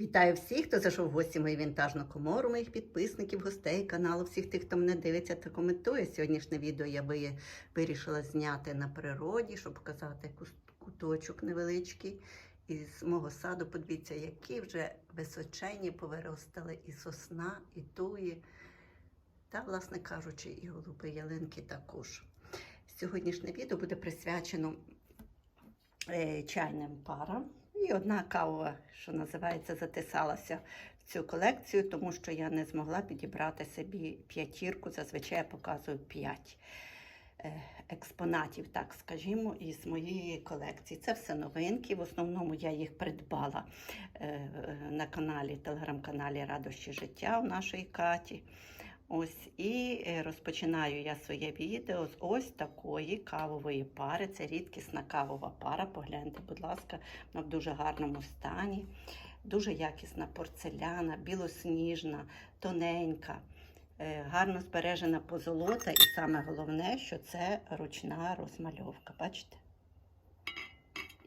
Вітаю всіх, хто зайшов в гості мою вінтажну комору, моїх підписників, гостей каналу, всіх тих, хто мене дивиться та коментує. Сьогоднішнє відео я ви- вирішила зняти на природі, щоб показати куточок невеличкий із мого саду. Подивіться, які вже височені повиростали і сосна, і туї, та, власне кажучи, і голуби ялинки також. Сьогоднішнє відео буде присвячено е, чайним парам. І одна кава, що називається, затисалася в цю колекцію, тому що я не змогла підібрати собі п'ятірку. Зазвичай я показую п'ять е, експонатів, так скажімо, із моєї колекції. Це все новинки. В основному я їх придбала е, на каналі, телеграм-каналі Радощі життя у нашої Каті. Ось і е, розпочинаю я своє відео з ось такої кавової пари. Це рідкісна кавова пара. Погляньте, будь ласка, вона в дуже гарному стані. Дуже якісна порцеляна, білосніжна, тоненька, е, гарно збережена позолота. І саме головне, що це ручна розмальовка. Бачите?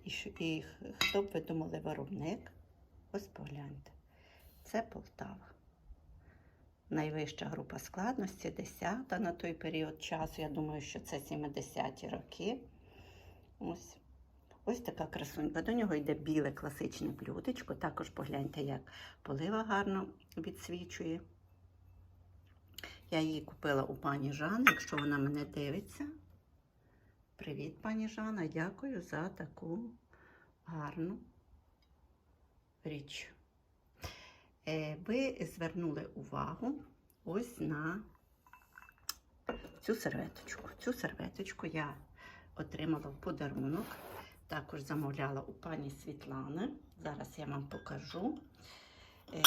І, що- і хто б ви думали виробник? Ось погляньте. Це Полтава. Найвища група складності 10 на той період часу. Я думаю, що це 70-ті роки. Ось. Ось така красунька. До нього йде біле класичне блюдечко. Також погляньте, як полива гарно відсвічує. Я її купила у пані Жани, якщо вона мене дивиться. Привіт, пані Жана. Дякую за таку гарну річ. Е, Ви звернули увагу ось на цю серветочку. Цю серветочку я отримала в подарунок. Також замовляла у пані Світлани. Зараз я вам покажу Е,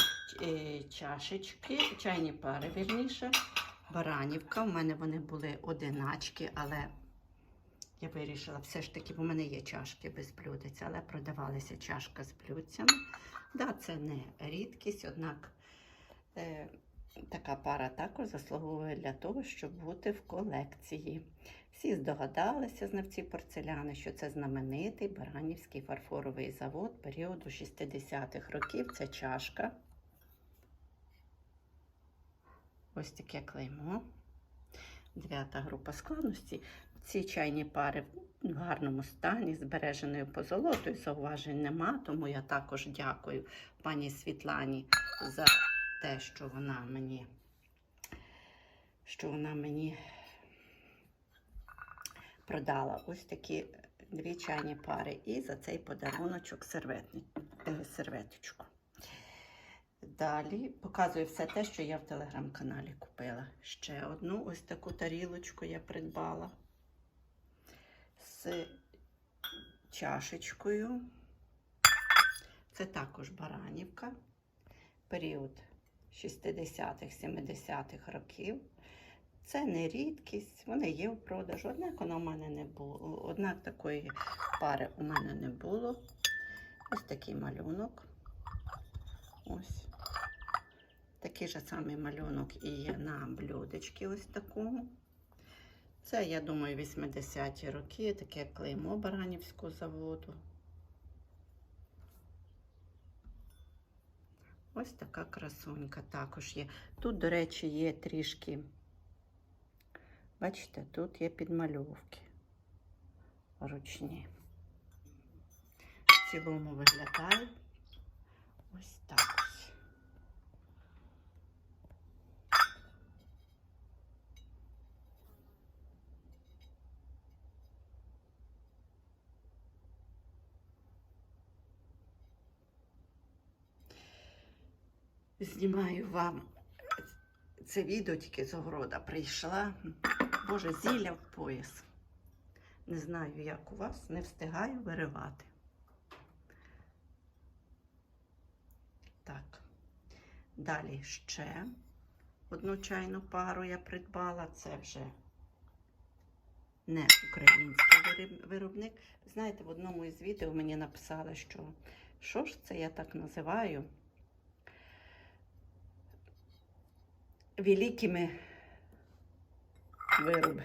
е, чашечки, чайні пари, вірніше. Баранівка. У мене вони були одиначки, але я вирішила все ж таки, бо в мене є чашки без блюдець, але продавалися чашка з блюдцями. Да, це не рідкість, однак е, така пара також заслуговує для того, щоб бути в колекції. Всі здогадалися, знавці порцеляни, що це знаменитий Баранівський фарфоровий завод періоду 60-х років. Це чашка. Ось таке клеймо. Дев'ята група складності. Ці чайні пари в гарному стані, збереженою позолотою, зауважень нема, тому я також дякую пані Світлані за те, що вона мені, що вона мені продала ось такі дві чайні пари і за цей подаруночок е, серветочку. Далі показую все те, що я в телеграм-каналі купила. Ще одну ось таку тарілочку я придбала з чашечкою. Це також Баранівка, період 60-х, 70-х років. Це не рідкість, вони є в продажу, однак воно в мене не було. Однак такої пари у мене не було. Ось такий малюнок. Ось. Такий же самий малюнок і є на блюдечки ось такому. Це, я думаю, 80-ті роки, таке клеймо Баранівського заводу. Ось така красунька також є. Тут, до речі, є трішки, бачите, тут є підмальовки ручні. В цілому виглядає ось так ось. Знімаю вам це відео тільки з огорода прийшла. Боже, зілля в пояс. Не знаю, як у вас, не встигаю виривати. Так. Далі ще одну чайну пару я придбала. Це вже не український виробник. Знаєте, в одному із відео мені написали, що що ж це я так називаю великими виробами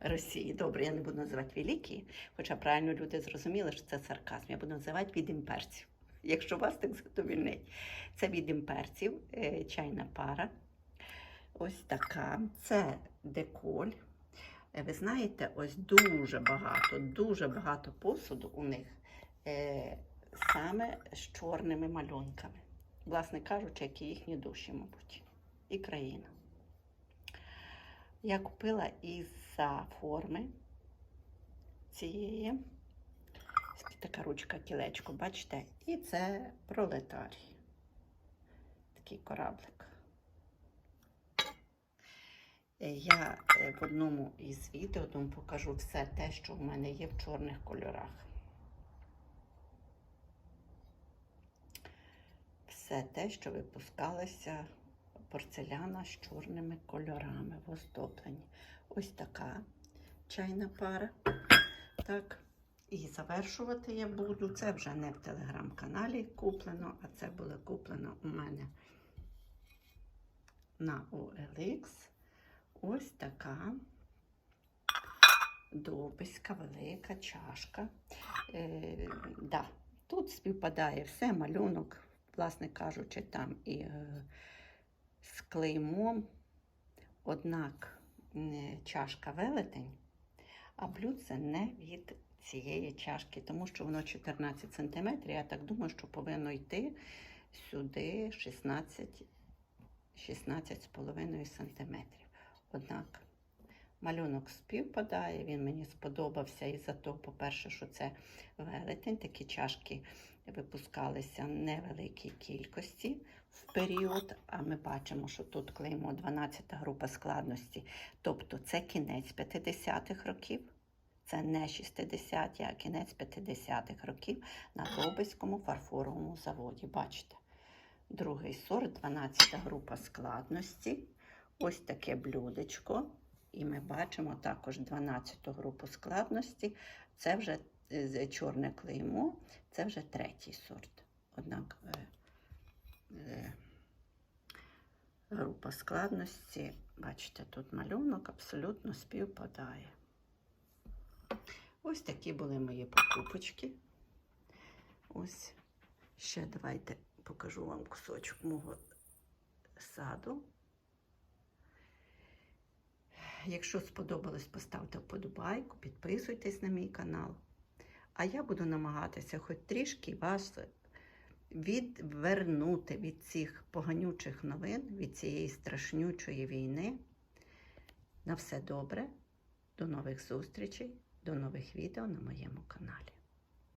Росії. Добре, я не буду називати великі, хоча правильно люди зрозуміли, що це сарказм. Я буду називати від імперців. якщо вас так задовільнить. Це від імперців, е, чайна пара. Ось така. Це деколь. Е, Ви знаєте, ось дуже багато, дуже багато посуду у них е, саме з чорними малюнками. Власне кажучи, як і їхні душі, мабуть, і країна. Я купила із-за форми цієї. Така ручка кілечко, бачите? І це пролетарій. Такий кораблик. Е, Я е, в одному із відео вам покажу все те, що в мене є в чорних кольорах. Все те, що випускалося порцеляна з чорними кольорами в оздобленні. Ось така чайна пара. Так. І завершувати я буду. Це вже не в телеграм-каналі куплено, а це було куплено у мене на OLX. Ось така довбиська велика чашка. Е, да, тут співпадає все, малюнок, власне кажучи, там і е, з клеймом. Однак чашка велетень, а блюдце не від цієї чашки, тому що воно 14 см. Я так думаю, що повинно йти сюди 16 16,5 см. Однак малюнок співпадає, він мені сподобався із-за того, по-перше, що це велетень. Такі чашки випускалися в невеликій кількості в період, а ми бачимо, що тут клеймо 12 група складності. Тобто це кінець 50-х років. Це не 60-ті, а кінець 50-х років на Довбиському фарфоровому заводі. Бачите? Другий сорт, 12 група складності. Ось таке блюдечко. І ми бачимо також 12 групу складності. Це вже е, чорне клеймо, це вже третій сорт. Однак е, е, група складності, бачите, тут малюнок абсолютно співпадає. Ось такі були мої покупочки. Ось ще давайте покажу вам кусочок мого саду. Якщо сподобалось, поставте вподобайку, підписуйтесь на мій канал. А я буду намагатися хоч трішки вас відвернути від цих поганючих новин, від цієї страшнючої війни. На все добре. До нових зустрічей, до нових відео на моєму каналі.